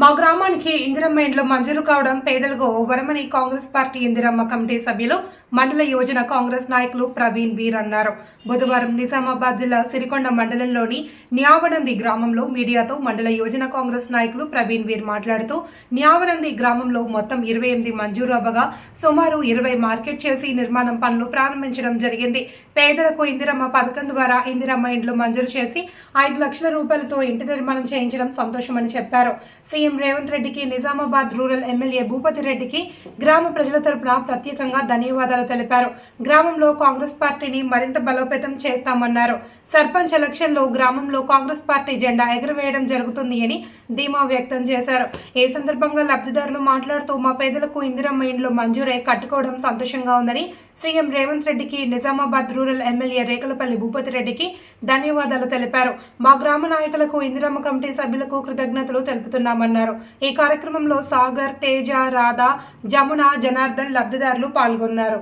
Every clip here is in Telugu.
మా గ్రామానికి ఇందిరమ్మ ఇండ్లు మంజూరు కావడం పేదలకు వరమని కాంగ్రెస్ పార్టీ ఇందిరమ్మ కమిటీ సభ్యులు మండల యోజన కాంగ్రెస్ నాయకులు ప్రవీణ్ వీర్ అన్నారు. బుధవారం నిజామాబాద్ జిల్లా సిరికొండ మండలంలోని న్యావనంది గ్రామంలో మీడియాతో మండల యోజన కాంగ్రెస్ నాయకులు ప్రవీణ్ వీర్ మాట్లాడుతూ న్యావనంది గ్రామంలో మొత్తం ఇరవై ఎనిమిది మంజూరు అవ్వగా సుమారు ఇరవై మార్కెట్ చేసి నిర్మాణం పనులు ప్రారంభించడం జరిగింది. పేదలకు ఇందిరమ్మ పథకం ద్వారా ఇందిరమ్మ ఇండ్లు మంజూరు చేసి ఐదు లక్షల రూపాయలతో ఇంటి నిర్మాణం చేయించడం సంతోషమని చెప్పారు. సీఎం రేవంత్ రెడ్డికి నిజామాబాద్ రూరల్ ఎమ్మెల్యే భూపతి రెడ్డికి గ్రామ ప్రజల తరపున ప్రత్యేకంగా ధన్యవాదాలు తెలిపారు. గ్రామంలో కాంగ్రెస్ పార్టీని మరింత బలోపేతం చేస్తామన్నారు. సర్పంచ్ ఎలక్షన్లో గ్రామంలో కాంగ్రెస్ పార్టీ జెండా ఎగురవేయడం జరుగుతుంది అని ధీమా వ్యక్తం చేశారు. ఈ సందర్భంగా లబ్ధిదారులు మాట్లాడుతూ మా పేదలకు ఇందిరమ్మ ఇండ్లు మంజూరై కట్టుకోవడం సంతోషంగా ఉందని సీఎం రేవంత్ రెడ్డికి నిజామాబాద్ రూరల్ ఎమ్మెల్యే రేకలపల్లి భూపతి రెడ్డికి ధన్యవాదాలు తెలిపారు. మా గ్రామ నాయకులకు ఇందిరమ్మ కమిటీ సభ్యులకు కృతజ్ఞతలు తెలుపుతున్నామన్నారు. పాల్గొన్నారు ఈ కార్యక్రమంలో సాగర్ తేజ రాధ జమున జనార్దన్ లబ్ధిదారులు పాల్గొన్నారు.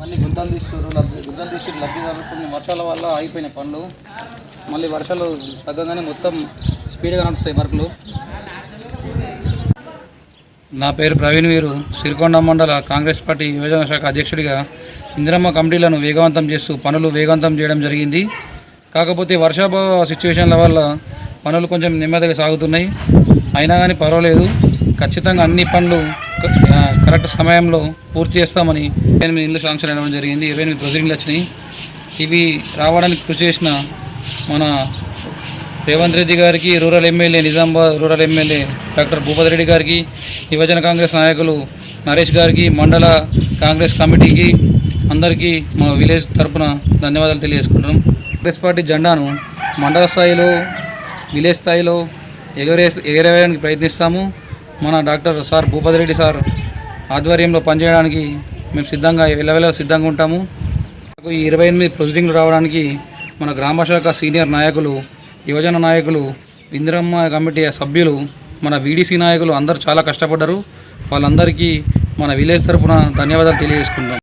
మళ్ళీ గుంతలు తీస్తారు గుంతలు తీసి లబ్ధిదారులు. కొన్ని వర్షాల వల్ల ఆగిపోయిన పనులు మళ్ళీ వర్షాలు తగ్గగానే మొత్తం స్పీడ్గా నడుస్తాయి వర్క్లు నా పేరు ప్రవీణ్ వీరు. సిరికొండ మండల కాంగ్రెస్ పార్టీ యువజన శాఖ అధ్యక్షుడిగా ఇందిరమ్మ కమిటీలను వేగవంతం చేస్తూ పనులు వేగవంతం చేయడం జరిగింది. కాకపోతే వర్షాభావ సిచ్యువేషన్ల వల్ల పనులు కొంచెం నెమ్మదిగా సాగుతున్నాయి. అయినా కానీ పర్వాలేదు. ఖచ్చితంగా అన్ని పనులు కరెక్ట్ సమయంలో పూర్తి చేస్తామని ఎనిమిది ఇళ్ళు శాంక్షన్ అవ్వడం జరిగింది. ఇరవై ఎనిమిది ప్రొసీడింగ్లు వచ్చినాయి. ఇవి రావడానికి కృషి చేసిన మన రేవంత్ రెడ్డి గారికి rural MLA Nizamabad rural MLA doctor Bhupathi Reddy గారికి యువజన కాంగ్రెస్ నాయకులు నరేష్ గారికి మండల కాంగ్రెస్ కమిటీకి అందరికీ మా విలేజ్ తరఫున ధన్యవాదాలు తెలియజేసుకుంటున్నాం. కాంగ్రెస్ పార్టీ జెండాను మండల స్థాయిలో విలేజ్ స్థాయిలో ఎగరే ఎగరేయడానికి ప్రయత్నిస్తాము. మన doctor sir Bhupathi Reddy sir ఆధ్వర్యంలో పనిచేయడానికి మేము సిద్ధంగా వెళ్ళవెళ్ళ సిద్ధంగా ఉంటాము. ఈ ఇరవై ఎనిమిది ప్రొసీడింగ్లు రావడానికి మన గ్రామ శాఖ సీనియర్ నాయకులు యువజన నాయకులు ఇందిరమ్మ కమిటీ సభ్యులు మన వీడీసీ నాయకులు అందరూ చాలా కష్టపడ్డారు. వాళ్ళందరికీ మన విలేజ్ తరపున ధన్యవాదాలు తెలియజేసుకుంటాం